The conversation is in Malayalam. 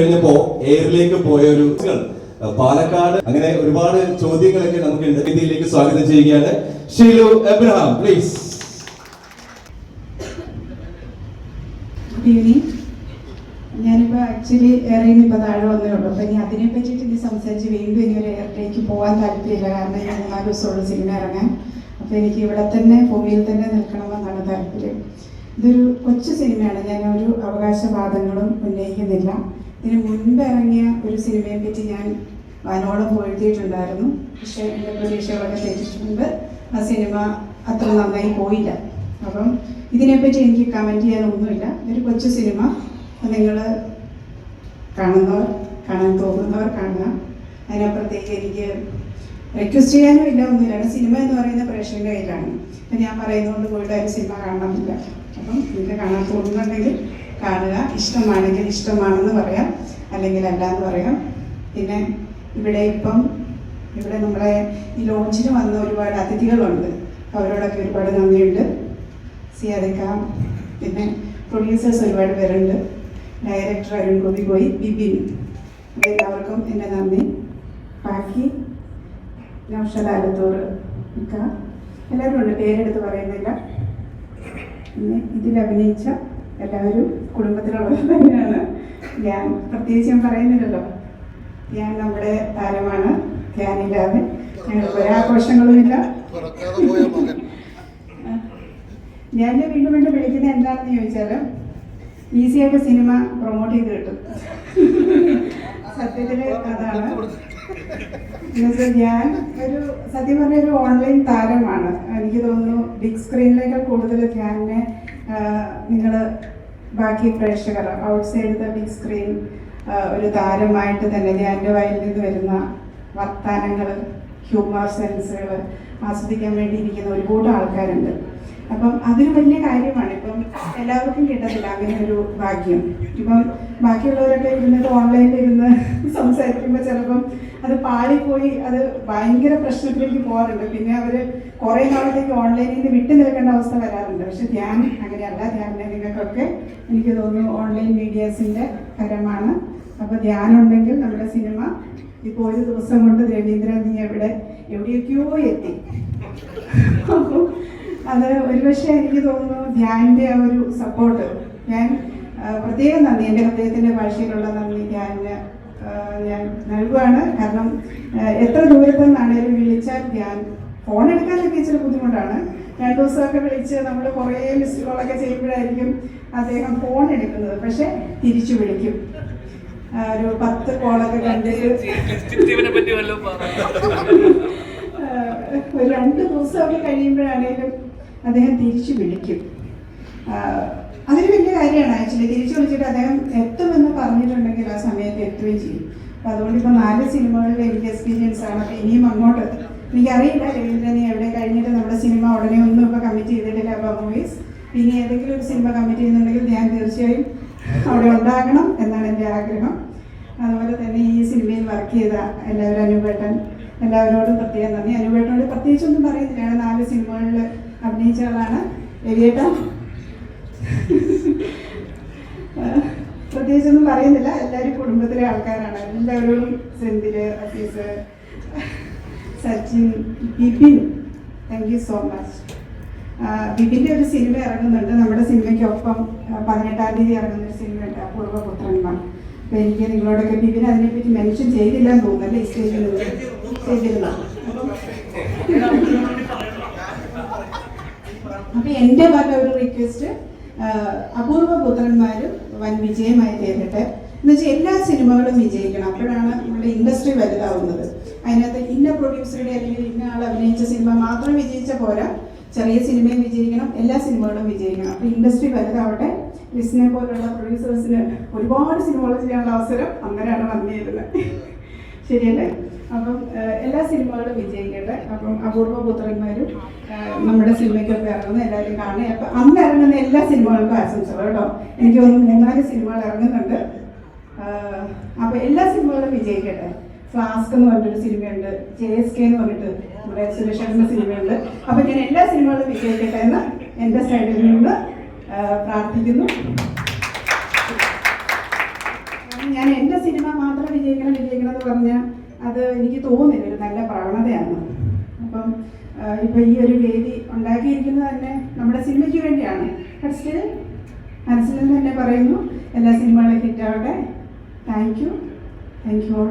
കഴിഞ്ഞപ്പോ എയറിലേക്ക് പോയ ഒരു പാലക്കാട് അങ്ങനെ ഒരുപാട് ചോദ്യങ്ങളൊക്കെ നമുക്ക് ഇന്ത്യയിലേക്ക് സ്വാഗതം ചെയ്യുകയാണ്. ഷീലു എബ്രഹാം പ്ലീസ് ഞാനിപ്പോ ആക്ച്വലി എയറിൽ ഇപ്പോൾ താഴെ വന്നേ ഉള്ളൂ അപ്പൊ ഇനി അതിനെ പറ്റിയിട്ട് ഇനി സംസാരിച്ച് വീണ്ടും ഇനി ഒരു എയറിലേക്ക് പോകാൻ താല്പര്യമില്ല. കാരണം ഞാൻ മൂന്നാൽ ദിവസമുള്ള സിനിമ ഇറങ്ങാൻ. അപ്പൊ എനിക്ക് ഇവിടെ തന്നെ ഭൂമിയിൽ തന്നെ നിൽക്കണമെന്നാണ് താല്പര്യം. ഇതൊരു കൊച്ചു സിനിമയാണ് ഞാൻ ഒരു അവകാശവാദങ്ങളും ഉന്നയിക്കുന്നില്ല. ഇതിന് മുൻപ് ഇറങ്ങിയ ഒരു സിനിമയെ പറ്റി ഞാൻ വാനോളം പോയിട്ടുണ്ടായിരുന്നു പക്ഷേ എന്റെ പ്രതീക്ഷകളൊക്കെ തെറ്റിച്ചിട്ടുണ്ട് ആ സിനിമ അത്ര നന്നായി പോയില്ല. അപ്പം ഇതിനെപ്പറ്റി എനിക്ക് കമന്റ് ചെയ്യാനൊന്നുമില്ല. ഒരു കൊച്ചു സിനിമ. നിങ്ങൾ കാണുന്നവർ കാണാൻ തോന്നുന്നവർ കാണുക. അതിനപ്പുറത്തേക്ക് എനിക്ക് റിക്വസ്റ്റ് ചെയ്യാനും ഇല്ല ഒന്നുമില്ല. സിനിമ എന്ന് പറയുന്ന പ്രേക്ഷകന്റെ കയ്യിലാണ്. അപ്പം ഞാൻ പറയുന്നതുകൊണ്ട് പോയിട്ട് ഒരു സിനിമ കാണണമെന്നില്ല. അപ്പം നിങ്ങൾക്ക് കാണാൻ തോന്നുന്നുണ്ടെങ്കിൽ കാണുക. ഇഷ്ടമാണെങ്കിൽ ഇഷ്ടമാണെന്ന് പറയാം. അല്ലെങ്കിൽ അല്ല എന്ന് പറയാം. പിന്നെ ഇവിടെ ഇപ്പം ഇവിടെ നമ്മളെ ഈ ലോഞ്ചിന് വന്ന ഒരുപാട് അതിഥികളുണ്ട്. അവരോടൊക്കെ ഒരുപാട് നന്ദിയുണ്ട്. സിയാദിക്ക പിന്നെ പ്രൊഡ്യൂസേഴ്സ് ഒരുപാട് പേരുണ്ട്. ഡയറക്ടർ അരുൺ ഗോപി പോയി. ബിബിൻ. എല്ലാവർക്കും എന്റെ നന്ദി. ബാക്കി നൗഷദ് എല്ലാവരും ഉണ്ട്. പേരെടുത്ത് പറയുന്നില്ല. പിന്നെ ഇതിൽ അഭിനയിച്ച എല്ലാവരും കുടുംബത്തിലുള്ളത് തന്നെയാണ്. ഞാൻ പ്രത്യേകിച്ച് ഞാൻ പറയുന്നില്ലല്ലോ. ഞാൻ നമ്മുടെ താരമാണ് ധ്യാനില്ലാതെ ഞങ്ങൾക്ക് ഒരാഘോഷങ്ങളുമില്ല ഞാൻ വീണ്ടും വീണ്ടും വിളിക്കുന്നത് എന്താണെന്ന് ചോദിച്ചാൽ ഈസി ആയിട്ട് സിനിമ പ്രൊമോട്ട് ചെയ്ത് കിട്ടും. സത്യത്തിൽ അതാണ്. ഞാൻ ഒരു സത്യം പറഞ്ഞ ഒരു ഓൺലൈൻ താരമാണ്. എനിക്ക് തോന്നുന്നു ബിഗ് സ്ക്രീനിലേക്കാൾ കൂടുതൽ ധ്യാനെ നിങ്ങൾ ബാക്കി പ്രേക്ഷകർ ഔട്ട്സൈഡ് ദ ബിഗ് സ്ക്രീൻ ഒരു താരമായിട്ട് തന്നെ ധ്യാന്റെ വായിൽ നിന്ന് വരുന്ന വർത്താനങ്ങൾ ഹ്യൂമർ സെൻസുകൾ ആസ്വദിക്കാൻ വേണ്ടിയിരിക്കുന്ന ഒരുപാട് ആൾക്കാരുണ്ട്. അപ്പം അതൊരു വലിയ കാര്യമാണ്. ഇപ്പം എല്ലാവർക്കും കിട്ടത്തില്ല അങ്ങനെ ഒരു ഭാഗ്യം. ഇപ്പം ബാക്കിയുള്ളവരൊക്കെ ഇരുന്നത് ഓൺലൈനിൽ ഇരുന്ന് സംസാരിക്കുമ്പോൾ ചിലപ്പം അത് പാളിപ്പോയി അത് ഭയങ്കര പ്രശ്നത്തിലേക്ക് പോകാറുണ്ട് പിന്നെ അവർ കുറേ നാളത്തേക്ക് ഓൺലൈനിൽ നിന്ന് വിട്ടു നിൽക്കേണ്ട അവസ്ഥ വരാറുണ്ട്. പക്ഷെ ധ്യാൻ അങ്ങനെയല്ല. ധ്യാനിനെ നിങ്ങൾക്കൊക്കെ എനിക്ക് തോന്നുന്നു ഓൺലൈൻ മീഡിയാസിന്റെ കരമാണ് അപ്പോൾ ധ്യാനം ഉണ്ടെങ്കിൽ നമ്മുടെ സിനിമ ഇപ്പോൾ ഒരു ദിവസം കൊണ്ട് രവീന്ദ്രൻ നീ എവിടെ? എവിടെയൊക്കെയോ എത്തി. അപ്പോൾ അത് ഒരുപക്ഷെ എനിക്ക് തോന്നുന്നു ധ്യാനിന്റെ ആ ഒരു സപ്പോർട്ട് ഞാൻ പ്രത്യേകം നന്ദി. എന്റെ ഹൃദയത്തിന്റെ ഭാഷയിലുള്ള നന്ദി ധ്യാനിന് ഞാൻ നൽകുകയാണ് കാരണം എത്ര ദൂരത്തു നിന്നാണേലും വിളിച്ചാൽ ധ്യാൻ ഫോൺ എടുക്കാനൊക്കെ ഇച്ചിരി ബുദ്ധിമുട്ടാണ്. രണ്ടു ദിവസമൊക്കെ വിളിച്ച് നമ്മൾ കുറേ മിസ്റ്റുകളൊക്കെ കോളൊക്കെ ചെയ്യുമ്പോഴായിരിക്കും അദ്ദേഹം ഫോൺ എടുക്കുന്നത്. പക്ഷെ തിരിച്ചു വിളിക്കും. ഒരു പത്ത് കോളൊക്കെ കണ്ടിട്ട്. ഒരു രണ്ട് ദിവസമൊക്കെ കഴിയുമ്പോഴാണേലും അദ്ദേഹം തിരിച്ചു വിളിക്കും. അതൊരു വലിയ കാര്യമാണ് ആക്ച്വലി. തിരിച്ചു വിളിച്ചിട്ട് അദ്ദേഹം എത്തുമെന്ന് പറഞ്ഞിട്ടുണ്ടെങ്കിൽ ആ സമയത്ത് എത്തുകയും ചെയ്യും. അപ്പം അതുകൊണ്ട് ഇപ്പോൾ നാല് സിനിമകളിൽ എനിക്ക് എക്സ്പീരിയൻസ് ആണ്. അപ്പം ഇനിയും അങ്ങോട്ട് എനിക്കറിയില്ല. രവീന്ദ്രനെ എവിടെ കഴിഞ്ഞിട്ട് നമ്മുടെ സിനിമ ഉടനെ ഒന്നും ഇപ്പോൾ കമ്മിറ്റ് ചെയ്തിട്ടില്ല. അപ്പോൾ മൂവീസ് ഇനി ഏതെങ്കിലും ഒരു സിനിമ കമ്മിറ്റ് ചെയ്യുന്നുണ്ടെങ്കിൽ ഞാൻ തീർച്ചയായും അവിടെ ഉണ്ടാകണം എന്നാണ് എന്റെ ആഗ്രഹം. അതുപോലെ തന്നെ ഈ സിനിമയിൽ വർക്ക് ചെയ്ത എല്ലാവരും അനുപേട്ടൻ എല്ലാവരോടും പ്രത്യേകം നന്ദി. അനുപേട്ടനോട് പ്രത്യേകിച്ചൊന്നും പറയുന്നില്ല. നാല് സിനിമകളിൽ അഭിനയിച്ച ആളാണ് രവിയേട്ട പ്രത്യേകിച്ചൊന്നും പറയുന്നില്ല. എല്ലാവരും കുടുംബത്തിലെ ആൾക്കാരാണ്. എല്ലാവരും Senthil Aziz Sachin Bipin. Thank you so much ബിപിന്റെ ഒരു സിനിമ ഇറങ്ങുന്നുണ്ട്. നമ്മുടെ സിനിമയ്ക്കൊപ്പം പതിനെട്ടാം തീയതി ഇറങ്ങുന്ന ഒരു സിനിമയുണ്ട്. അപൂർവപുത്രന്മാർ അപ്പം എനിക്ക് നിങ്ങളോടൊക്കെ ബിപിൻ അതിനെപ്പറ്റി മെൻഷൻ ചെയ്തില്ലെന്ന് തോന്നുന്നല്ലേ ഈ സ്റ്റേജിൽ നിന്ന്. ചെയ്തിരുന്ന അപ്പൊ എന്റെ ഭാഗം ഒരു റിക്വസ്റ്റ് അപൂർവ പുത്രന്മാരും വൻ വിജയമായി തീരട്ടെ. എന്നുവെച്ചാൽ എല്ലാ സിനിമകളും വിജയിക്കണം. അപ്പോഴാണ് നമ്മുടെ ഇൻഡസ്ട്രി വലുതാവുന്നത്. അതിനകത്ത് ഇന്ന പ്രൊഡ്യൂസറുടെ അല്ലെങ്കിൽ ഇന്ന ആൾ അഭിനയിച്ച സിനിമ മാത്രം വിജയിച്ച പോരാ. ചെറിയ സിനിമയും വിജയിക്കണം എല്ലാ സിനിമകളും വിജയിക്കണം. അപ്പോൾ ഇൻഡസ്ട്രി വലുതാവട്ടെ. ലിസ്നെ പോലുള്ള പ്രൊഡ്യൂസേഴ്സിന് ഒരുപാട് സിനിമകൾ ചെയ്യാനുള്ള അവസരം അങ്ങനെയാണ് വന്നിരുന്നത്. ശരിയല്ലേ? അപ്പം എല്ലാ സിനിമകളും വിജയിക്കട്ടെ. അപ്പം അപൂർവ പുത്രന്മാരും നമ്മുടെ സിനിമയ്ക്കൊക്കെ ഇറങ്ങുന്ന എല്ലാവരും കാണുക അപ്പം അന്ന് ഇറങ്ങുന്ന എല്ലാ സിനിമകൾക്കും ആശംസകൾ കേട്ടോ. എനിക്ക് തോന്നുന്നു മൂന്നാൽ സിനിമകൾ ഇറങ്ങുന്നുണ്ട്. അപ്പൊ എല്ലാ സിനിമകളും വിജയിക്കട്ടെ. ഫ്ലാസ്ക് എന്ന് പറഞ്ഞൊരു സിനിമയുണ്ട്. ജെ എസ് കെ എന്ന് പറഞ്ഞിട്ട് നമ്മുടെ സുരേഷേട്ടന്റെ സിനിമയുണ്ട്. അപ്പൊ ഞാൻ എല്ലാ സിനിമകളും വിജയിക്കട്ടെ എന്ന് എന്റെ സൈഡിൽ നിന്ന് പ്രാർത്ഥിക്കുന്നു ഞാൻ എന്റെ എനിക്ക് തോന്നുന്നില്ല ഒരു നല്ല പ്രവണതയാണ് അപ്പം ആ, ഈ ഒരു വേദി ഉണ്ടാക്കിയിരിക്കുന്നത് തന്നെ നമ്മുടെ സിനിമയ്ക്ക് വേണ്ടിയാണ്. ബട്ട് മനസ്സിൽ നിന്ന് തന്നെ പറയുന്നു. എല്ലാ സിനിമകളും ഹിറ്റാവട്ടെ thank you thank you all